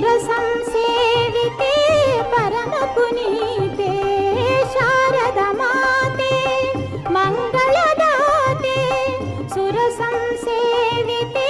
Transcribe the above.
सुरसंसेविते परमपुनीते शारदमाते मङ्गलदाते सुरसंसेविते